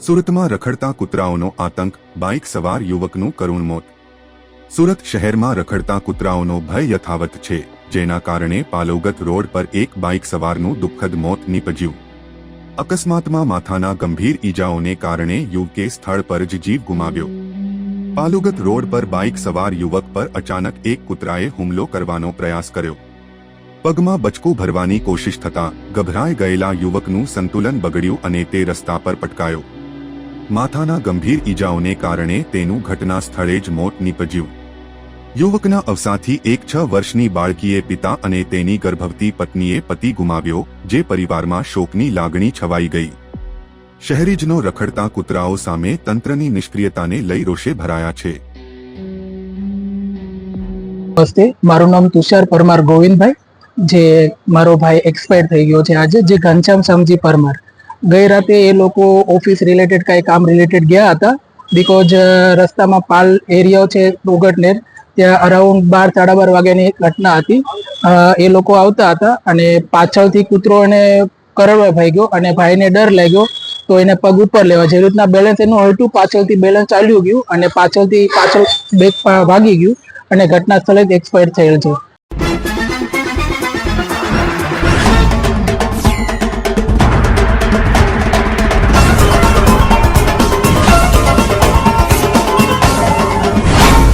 સુરતમાં રખડતા કૂતરાઓનો આતંક, બાઇક સવાર યુવકનું કરુણ મોત. સુરત શહેરમાં રખડતા કૂતરાઓનો ભય યથાવત છે, જેના કારણે પાલોગત રોડ પર એક બાઇક સવારનું દુઃખદ મોત નીપજ્યું. અકસ્માતમાં માથાના ગંભીર ઈજાઓને કારણે યુવકે સ્થળ પર જ જીવ ગુમાવ્યો. પાલુગત રોડ પર બાઇક સવાર યુવક પર અચાનક એક કૂતરાએ હુમલો કરવાનો પ્રયાસ કર્યો. પગમાં બચકું ભરવાની કોશિશ થતાં ગભરાઈ ગયેલા યુવકનું સંતુલન બગડ્યું અને તે રસ્તા પર પટકાયો. માથાના ગંભીર ઈજાઓને કારણે તેનું ઘટના સ્થળે જ મોત નીપજ્યું. યુવકના અવસાથી એક છ વર્ષની બાળકીએ પિતા અને તેની ગર્ભવતી પત્નીએ પતિ ગુમાવ્યો, જે પરિવારમાં શોકની લાગણી છવાઈ ગઈ. શહેરીજનો રખડતા કૂતરાઓ સામે તંત્રની નિષ્ક્રિયતાને લઈ રોષે ભરાયા છે. નમસ્તે, મારું નામ તુષાર પરમાર ગોવિંદભાઈ, જે મારો ભાઈ એક્સપાયર થઈ ગયો છે આજે, જે ઘનશ્યામ શામજી પરમાર. ગઈ રાતે એ લોકો ઓફિસ રિલેટેડ કાંઈ કામ રિલેટેડ ગયા હતા. બીકોઝ રસ્તામાં પાલ એરિયા છે ડોગટનેર ત્યાં અરાઉન્ડ બાર, સાડા બાર વાગ્યાની ઘટના હતી. એ લોકો આવતા હતા અને પાછળથી કૂતરો એને કરડવા ભાઈ ગયો અને ભાઈને ડર લાગ્યો તો એને પગ ઉપર લેવા. જે રીતના બેલેન્સ એનું હલટું, પાછળથી બેલેન્સ ચાલ્યું ગયું અને પાછળથી પાછળ બેગ ભાગી ગયું અને ઘટના સ્થળે એક્સપાયર થયેલ છે.